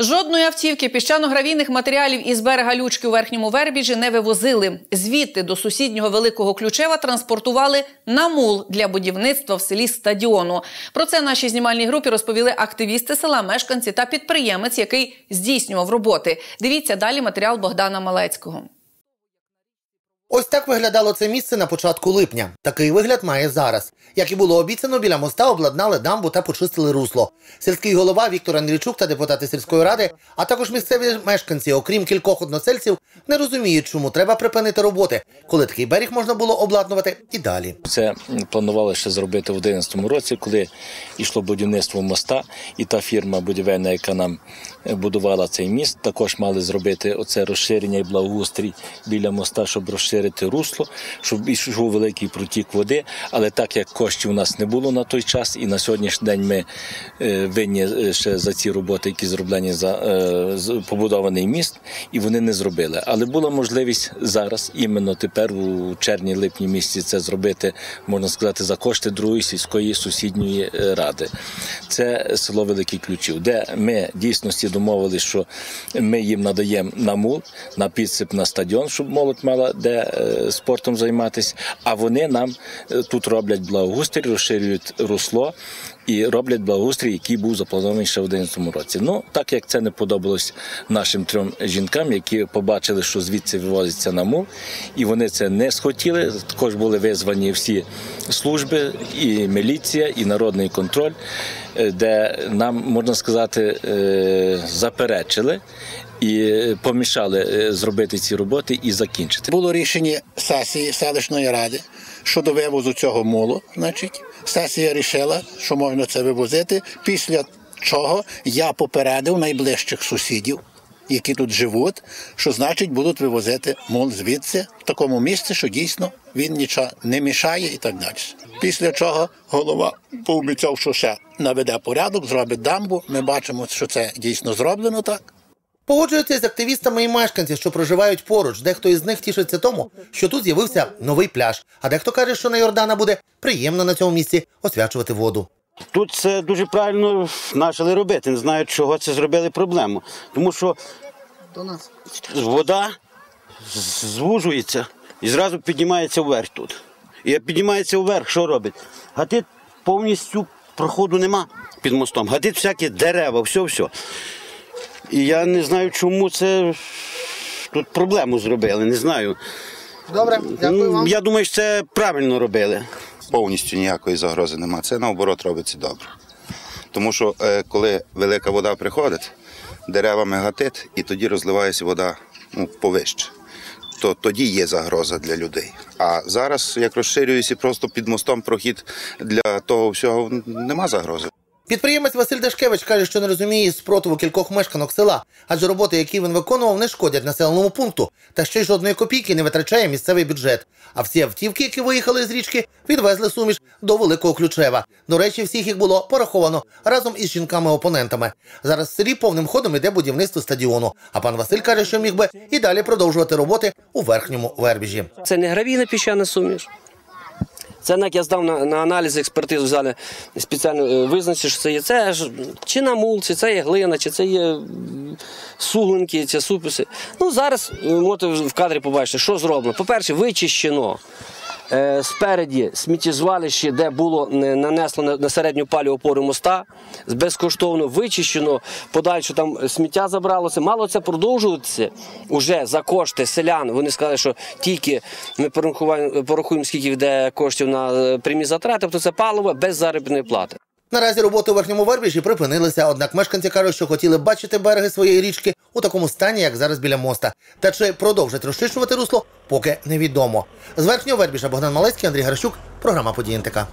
Жодної автівки піщано-гравійних матеріалів із берега Лючки у верхньому Вербіжі не вивозили. Звідти до сусіднього великого ключева транспортували на мул для будівництва в селі стадіону. Про це нашій знімальній групі розповіли активісти села, мешканці та підприємець, який здійснював роботи. Дивіться далі матеріал Богдана Малецького. Ось так виглядало це місце на початку липня. Такий вигляд має зараз. Як і було обіцяно, біля моста обладнали дамбу та почистили русло. Сільський голова Віктор Андрійчук та депутати сільської ради, а також місцеві мешканці, окрім кількох односельців, не розуміють, чому треба припинити роботи, коли такий берег можна було обладнувати і далі. Це планували ще зробити в 2011 році, коли йшло будівництво моста, і та фірма будівельна, яка нам будувала цей міст, також мали зробити оце розширення і благоустрій біля моста, щоб розширити русло, щоб йшов великий протік води. Але так як коштів у нас не було на той час, і на сьогоднішній день ми е, винні е, ще за ці роботи, які зроблені за е, побудований міст, і вони не зробили. Але була можливість зараз, іменно тепер, у червні-липні місяці, це зробити, можна сказати, за кошти другої сільської сусідньої ради. Це село Великий Ключів, де ми дійсності домовилися, що ми їм надаємо на мул, на підсип на стадіон, щоб молодь мала де спортом займатися. А вони нам е, тут роблять благоустрій, розширюють русло і роблять благоустрій, який був запланований ще в 2011 році. Ну так як це не подобалось нашим трьом жінкам, які побачили, що звідси вивозиться на мул, і вони це не схотіли. Також були визвані всі служби, і міліція, і народний контроль, е, де нам можна сказати е, заперечили. І помішали е, зробити ці роботи і закінчити. Було рішення сесії селищної ради щодо вивозу цього мулу. Значить, сесія рішила, що можна це вивозити. Після чого я попередив найближчих сусідів, які тут живуть, що значить будуть вивозити мул звідси в такому місці, що дійсно він нічого не мішає і так далі. Після чого голова пообіцяв, що ще наведе порядок, зробить дамбу. Ми бачимо, що це дійсно зроблено так. Погоджуються з активістами і мешканці, що проживають поруч. Дехто із них тішиться тому, що тут з'явився новий пляж. А дехто каже, що на Йордана буде приємно на цьому місці освячувати воду. Тут це дуже правильно почали робити. Не знаю, чого це зробили проблему. Тому що вода звужується і зразу піднімається вверх тут. І як піднімається вверх, що робить? Гатить повністю проходу нема під мостом. Гатить всякі дерева, все-все. І я не знаю, чому це тут проблему зробили. Не знаю. Добре, Ну, Я думаю, що це правильно робили. повністю ніякої загрози немає. Це наоборот робиться добре. Тому що е, коли велика вода приходить, деревами гатить, і тоді розливається вода ну, повище. То тоді є загроза для людей. А зараз, як розширюється просто під мостом прохід для того всього, нема загрози. Підприємець Василь Дашкевич каже, що не розуміє спротиву кількох мешканок села, адже роботи, які він виконував, не шкодять населеному пункту, та ще й жодної копійки не витрачає місцевий бюджет. А всі автівки, які виїхали з річки, відвезли суміш до Великого Ключева. До речі, всіх їх було пораховано разом із жінками-опонентами. Зараз в селі повним ходом іде будівництво стадіону. А пан Василь каже, що міг би і далі продовжувати роботи у верхньому вербіжі. Це не гравійна піщана суміш. Це як я здав на, на аналіз експертизу, взяли спеціально е, визначили, що це є це ж чи на мул, чи це є глина, чи це є суглинки, чи суписи. Ну зараз можете в кадрі побачити, що зроблено. По-перше, вичищено. Е, Спереді сміттєзвалище, де було е, нанесло на- середню палю опору моста, безкоштовно вичищено, подальше там сміття забралося. Мало це продовжуватися уже за кошти селян. Вони сказали, що тільки ми порахуємо, порахуємо, скільки йде коштів на е, прямі затрати, тобто це паливо без заробітної плати. Наразі роботи у верхньому вербіжі припинилися, однак мешканці кажуть, що хотіли бачити береги своєї річки у такому стані, як зараз біля моста. Та чи продовжать розчищувати русло, поки невідомо. З верхнього вербіжа Богдан Малецький, Андрій Гарщук, програма «Події НТК».